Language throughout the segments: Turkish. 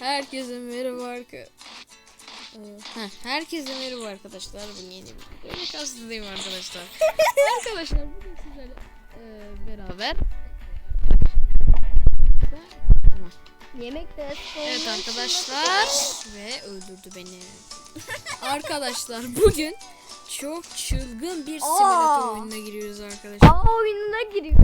Herkese merhaba arkadaşlar. Herkese merhaba arkadaşlar. Bu yeni bir böyle kastındayım arkadaşlar. arkadaşlar bugün sizlerle e, beraber Yemek de Evet arkadaşlar ve öldürdü beni. arkadaşlar bugün çok çılgın bir simülatör oyununa giriyoruz arkadaşlar. Aa oyununa giriyor.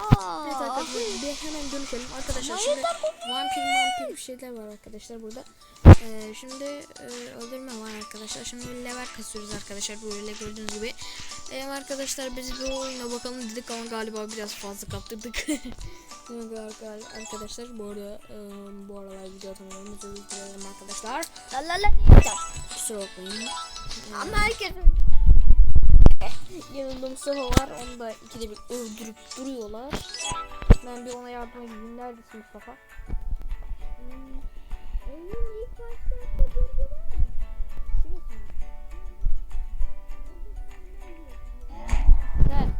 Aa. Evet arkadaşlar bir hemen dönüşelim. Arkadaşlar şimdi vampir vampir bir şeyler var arkadaşlar burada. Ee, şimdi e, öldürme var arkadaşlar. Şimdi level kasıyoruz arkadaşlar böyle gördüğünüz gibi. Ee, arkadaşlar biz bir oyuna bakalım dedik ama galiba biraz fazla kaptırdık. Arkadaşlar bu arada e, bu aralar video atamalarımızı özür dilerim arkadaşlar. La la la. Kusura bakmayın. Ama herkes Yanında Mustafa var. Onu da ikide bir öldürüp duruyorlar. Ben bir ona yardıma gideyim. Neredesin Mustafa? Hmm. oyunun ilk başta bölge var mı? Şurası mı? Sen.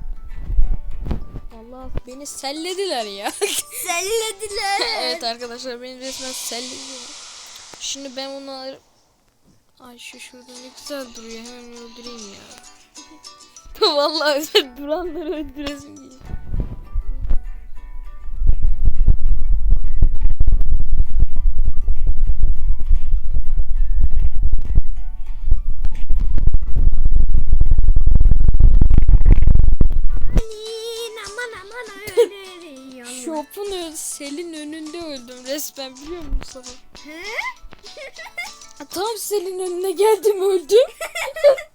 Vallahi beni sellediler ya. Sellediler. evet arkadaşlar beni resmen sellediler. Şimdi ben bunları Ay şu şurada ne güzel duruyor. Hemen öldüreyim ya. Vallahi duranları öldüresim geliyor. Şopun ön, selin önünde öldüm resmen biliyor musun Mustafa? He? Ha, Tam selin önüne geldim öldüm.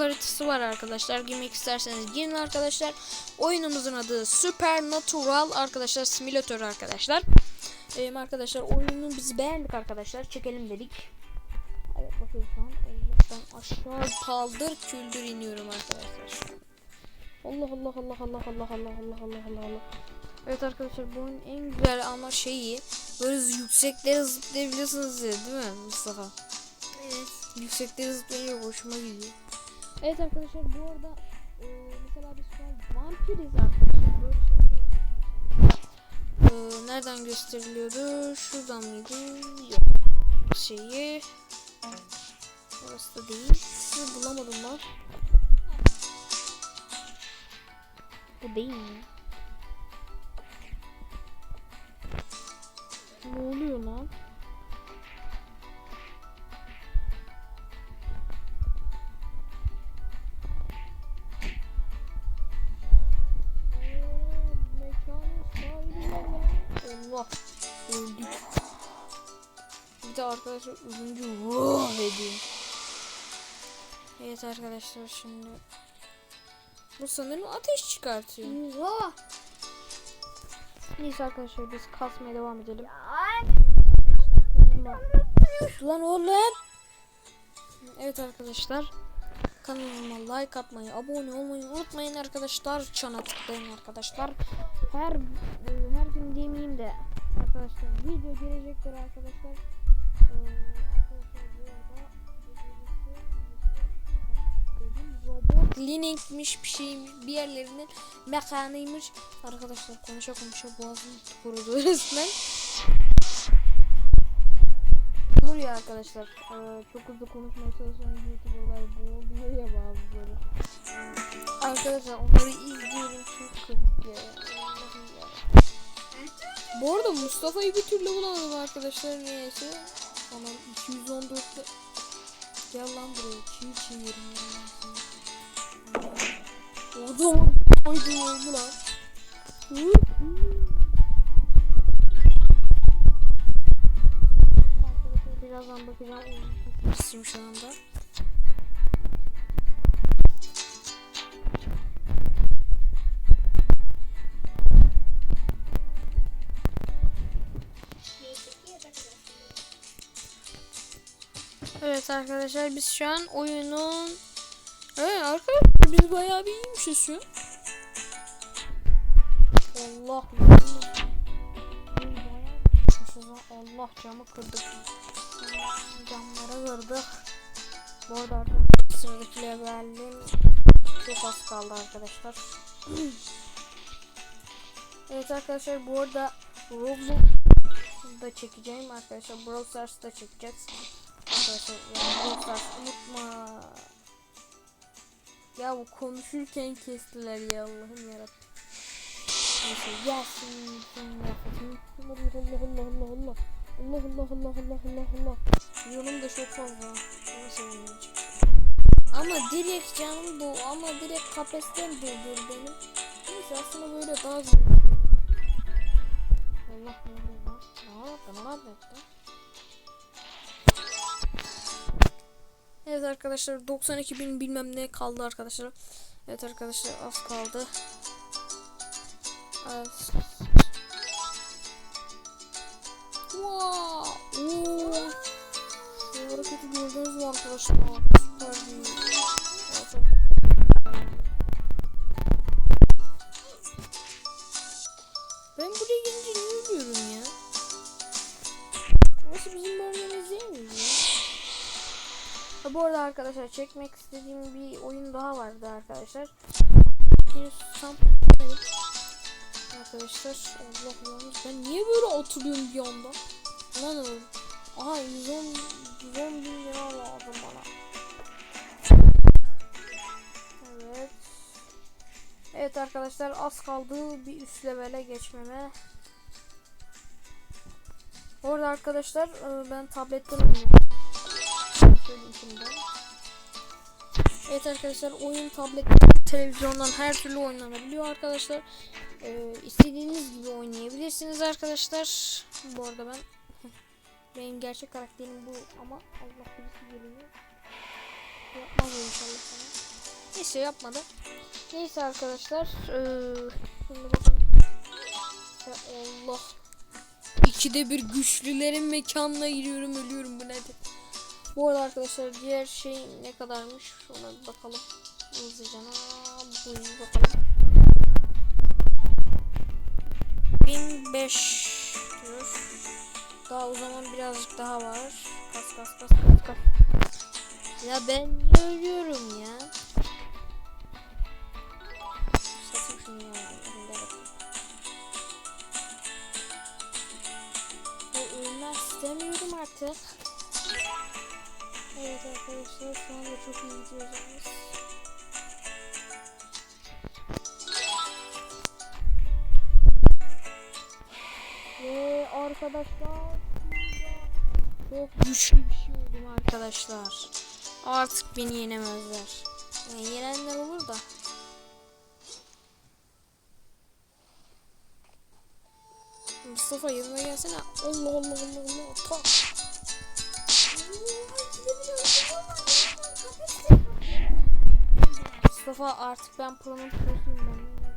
haritası var arkadaşlar. Girmek isterseniz girin arkadaşlar. Oyunumuzun adı Supernatural arkadaşlar. Simülatör arkadaşlar. Ee, arkadaşlar oyunu biz beğendik arkadaşlar. Çekelim dedik. Evet bakıyoruz şu an. Allah'tan aşağı paldır küldür iniyorum arkadaşlar. Allah Allah Allah Allah Allah Allah Allah Allah Allah Allah. Evet arkadaşlar bu oyunun en güzel ama şeyi böyle yükseklere zıplayabiliyorsunuz ya değil mi Mustafa? Evet. Yükseklere zıplayınca hoşuma gidiyor. Evet arkadaşlar bu arada e, mesela biz şu an vampiriz arkadaşlar. Böyle şeyler var arkadaşlar. E, nereden gösteriliyordu? Şuradan mıydı? Yok. Şeyi. Orası da değil. Şunu bulamadım lan. Bu değil mi? Ne oluyor lan? Bir de arkadaşlar ölünce vah ediyor. Evet arkadaşlar şimdi bu sanırım ateş çıkartıyor. Oha. Neyse arkadaşlar biz kasmaya devam edelim. Lan oğlum. Evet arkadaşlar. Kanalıma like atmayı, abone olmayı unutmayın arkadaşlar. Çana tıklayın arkadaşlar. Her e, her gün demeyeyim de arkadaşlar video gelecektir arkadaşlar. Linux'miş bir şeymiş bir yerlerinin mekanıymış. Arkadaşlar konuşa konuşa boğazım kurudu resmen. Vuruyor arkadaşlar. Ee, çok hızlı konuşmaya çalışan YouTuber'lar boğuluyor ya bazıları. Arkadaşlar onları izliyorum çok komik ya. Ya. Bu arada Mustafa'yı bir türlü bulamadım arkadaşlar neyse. Aman 214'te Gel lan buraya çiğ çiğ yerim ya. Orada mı? Oydu oldu lan. Hı? Birazdan bakacağım. Oyun şu anda. Evet arkadaşlar biz şu an oyunun Evet arkadaşlar biz bayağı bir iyiymişiz şu. Allah Allah. Camı kırdık. Camları kırdık. Bu arada arkadaşlar sıradaki çok az kaldı arkadaşlar. evet arkadaşlar bu arada Roblox da çekeceğim arkadaşlar. Brawl Stars da çekeceğiz. Arkadaşlar Stars unutma. Ya bu konuşurken kestiler ya Allah'ım yarabbim. Neyse Yasin. Allah Allah Allah Allah Allah. Allah Allah Allah Allah Allah Allah. Yorum da çok fazla. Ama sevindim. Ama direkt canım bu ama direkt kapasiten doldur benim. Neyse aslında böyle daha zor. Allah Allah Allah. Ne yaptın? Ne yaptın? Evet arkadaşlar 92 bin bilmem ne kaldı arkadaşlar. Evet arkadaşlar az kaldı. Az. Wow. Oo. Şu hareketi gördünüz mü arkadaşlar? Süper değil. Ben buraya gelince niye ölüyorum ya? Burası bizim Bu arada arkadaşlar çekmek istediğim bir oyun daha vardı arkadaşlar. Arkadaşlar Allah Allah ben niye böyle oturuyorum bir anda? Lan oğlum. Aha 110, 110 bin lira lazım bana. Evet. Evet arkadaşlar az kaldı bir üst levele geçmeme. Orada arkadaşlar e, ben tabletten oynuyorum. Söyleyeyim şimdiden. Evet arkadaşlar oyun tablet televizyondan her türlü oynanabiliyor arkadaşlar. Ee, istediğiniz gibi oynayabilirsiniz arkadaşlar. Bu arada ben benim gerçek karakterim bu ama Allah birisi geliyor. Yapmaz inşallah sana. Neyse yapmadı. Neyse arkadaşlar. Ee, şimdi. Ya Allah. İkide bir güçlülerin mekanına giriyorum ölüyorum bu nedir? Bu arada arkadaşlar diğer şey ne kadarmış ona bir bakalım. Hızlıca bu bakalım. 1005 diyor. Daha o zaman birazcık daha var. Kas kas kas kas kas. Ya ben niye ölüyorum ya? Satayım şunu ya. Ya ölmek istemiyorum artık. Evet arkadaşlar şu anda çok iyi gidiyoruz. Ve arkadaşlar çok güçlü bir şey oldum arkadaşlar. Artık beni yenemezler. Yani yenenler olur da. Mustafa yanıma gelsene. Allah Allah Allah Allah. Tak. Mustafa artık ben pronun prosuyum ben.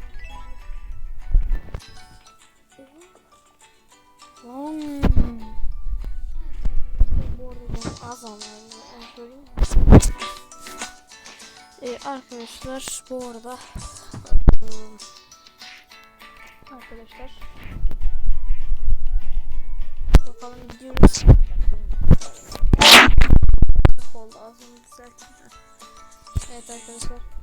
Bu arada az mi? Ee, arkadaşlar bu arada arkadaşlar bakalım gidiyoruz. Oldu ağzımı düzelttim. Evet arkadaşlar.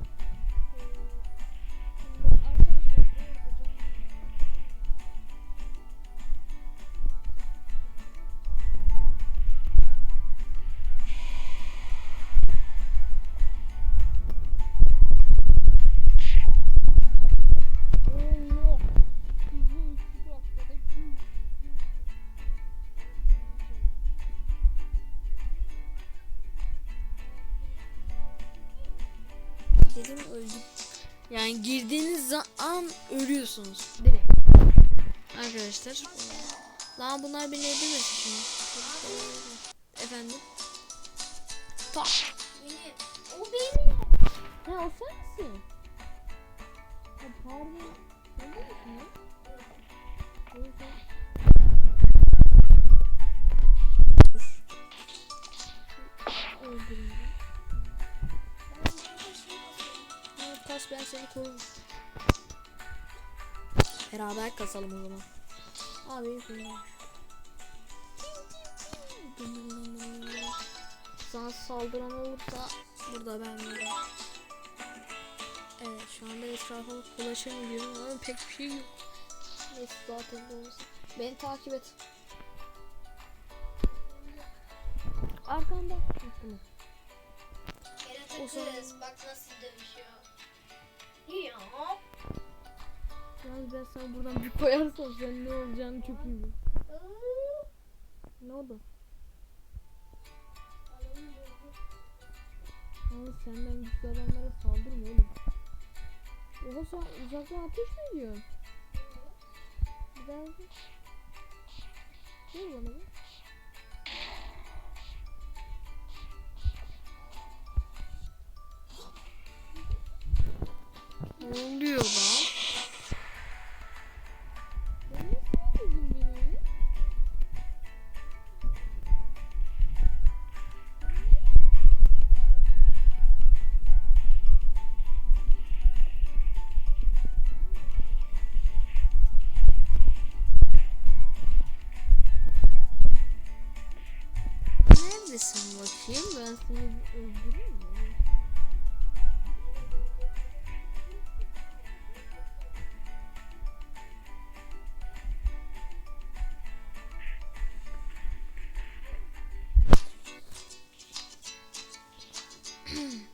Dedim öldüm. Yani girdiğiniz an ölüyorsunuz. Direkt. Arkadaşlar. Lan bunlar beni öldürmesin şimdi. Efendim? Tak. Beni. O beni. Ha o sensin. Ha pardon. Seni korurum. Beraber kasalım o zaman. Abi Sana saldıran olursa burada ben varım. Evet şu anda etrafa ulaşamıyorum ama pek bir şey yok. Neyse zaten olsun. Beni takip et. Arkanda. Zaman- Yaratıkız bak nasıl dövüşüyor. Yalnız ben sana buradan bir koyarsam sen ne olacağını çok iyi biliyorum. Ne oldu? Ama senden güçlü adamlara saldırma oğlum. Oha sen uzaktan ateş mi ediyorsun? Yapayım. Ver bana bir. Ne oluyor lan? Neredesin bakayım? Ben seni öldüreyim mi?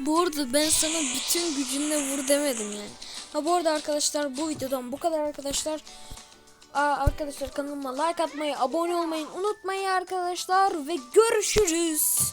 Bu arada ben sana bütün gücünle vur demedim yani. Ha bu arada arkadaşlar bu videodan bu kadar arkadaşlar. Aa, arkadaşlar kanalıma like atmayı, abone olmayı unutmayın arkadaşlar ve görüşürüz.